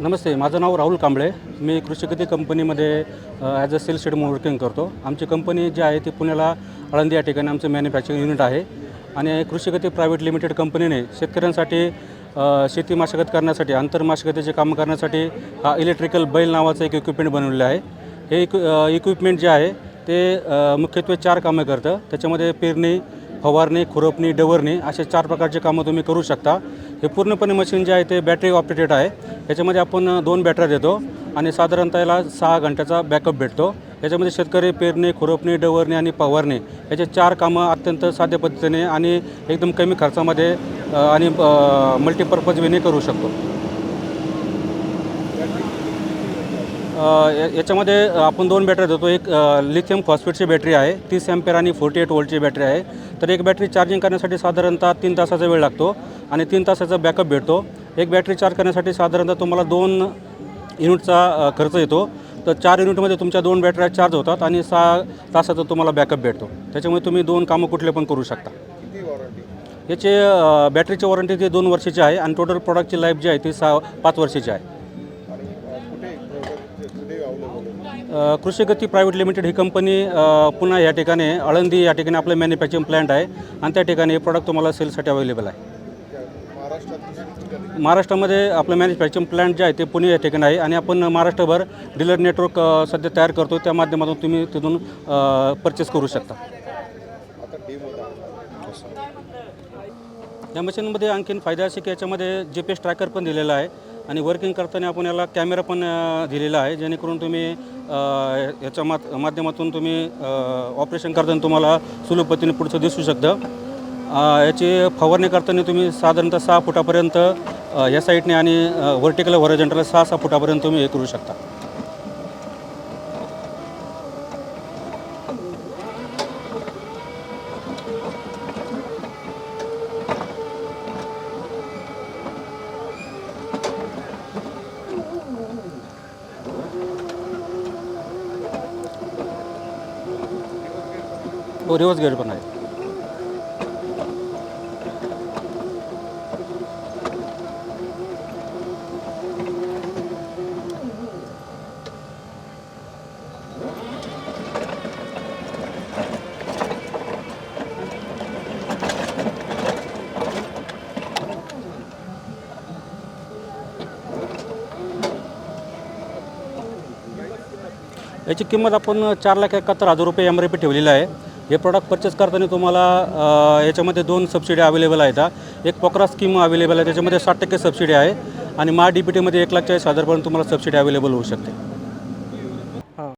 नमस्ते माझं नाव राहुल कांबळे. मी कृषिकती कंपनीमध्ये ॲज अ सेल्स शेड म्हणून वर्किंग करतो. आमची कंपनी जी आहे ती पुण्याला आळंदी या ठिकाणी आमचं मॅन्युफॅक्चरिंग युनिट आहे. आणि कृषिकती प्रायव्हेट लिमिटेड कंपनीने शेतकऱ्यांसाठी शेती मशागत करण्यासाठी आंतरमाशगतीचे कामं करण्यासाठी हा इलेक्ट्रिकल बैल नावाचं एक इक्विपमेंट बनवलेलं आहे. हे इक्वि इक्विपमेंट जे आहे ते मुख्यत्वे चार कामं करतं. त्याच्यामध्ये पेरणी फवारणी खुरपणी डवरणी असे चार प्रकारचे कामं तुम्ही करू शकता. हे पूर्णपणे मशीन जे आहे ते बॅटरी ऑपरेटेड आहे. याच्यामध्ये आपण दोन बॅटऱ्या देतो आणि साधारणतः याला सहा घंट्याचा बॅकअप भेटतो. याच्यामध्ये शेतकरी पेरणे खुरपणे डवरणे आणि पवारणे याचे चार कामं अत्यंत साध्या पद्धतीने आणि एकदम कमी खर्चामध्ये आणि मल्टीपर्पज वेने करू शकतो. या- याच्यामध्ये आपण दोन बॅटरी देतो. एक लिथियम फॉस्फेटची बॅटरी आहे तीस एम्पेअर आणि फोर्टी एट वोल्टची बॅटरी आहे. तर एक बॅटरी चार्जिंग करण्यासाठी साधारणतः तीन तासाचा वेळ लागतो आणि तीन तासाचा बॅकअप भेटतो. एक बॅटरी चार्ज करण्यासाठी साधारणतः तुम्हाला दोन युनिटचा खर्च येतो. तर चार युनिटमध्ये तुमच्या दोन बॅटऱ्या चार्ज होतात आणि सहा तासाचा तुम्हाला बॅकअप भेटतो. त्याच्यामुळे तुम्ही दोन कामं कुठले पण करू शकता. याचे बॅटरीची वॉरंटी ती दोन वर्षाची आहे आणि टोटल प्रॉडक्टची लाईफ जी आहे ती सहा पाच वर्षाची आहे. कृषीगती प्रायव्हेट लिमिटेड ही कंपनी पुन्हा या ठिकाणी आळंदी या ठिकाणी आपलं मॅन्युफॅक्चरिंग प्लांट आहे. आणि त्या ठिकाणी हे प्रॉडक्ट तुम्हाला सेलसाठी अवेलेबल आहे. महाराष्ट्रामध्ये आपलं मॅन्युफॅक्चरिंग प्लांट जे आहे ते पुणे या ठिकाणी आहे आणि आपण महाराष्ट्रभर डीलर नेटवर्क सध्या तयार करतो. त्या माध्यमातून तुम्ही तिथून परचेस करू शकता. या मशीनमध्ये आणखीन फायदा असे की याच्यामध्ये जी पी एस ट्रॅकर पण दिलेला आहे आणि वर्किंग करताना आपण याला कॅमेरा पण दिलेला आहे. जेणेकरून तुम्ही याच्या मात माध्यमातून तुम्ही ऑपरेशन करताना तुम्हाला सुलभ पद्धतीने पुढचं दिसू शकतं. याची फवारणी करताना तुम्ही साधारणतः सहा फुटापर्यंत या साईडने आणि व्हर्टिकल व्हॉरेजंटला सहा सहा फुटापर्यंत तुम्ही हे करू शकता. हो, रिवर्स गेअर पण आहे. याची किंमत आपण चार लाख एकाहत्तर हजार रुपये एम आर पी ठेवलेलं आहे. हे प्रॉडक्ट परचेस करताना तुम्हाला याच्यामध्ये दोन सबसिडी अवेलेबल आहेत एक पोकरा स्कीम अवेलेबल आहे त्याच्यामध्ये साठ टक्के सबसिडी आहे. आणि मा डी पी टीमध्ये एक लाख चाळीस हजारपर्यंत तुम्हाला सबसिडी अवेलेबल होऊ शकते.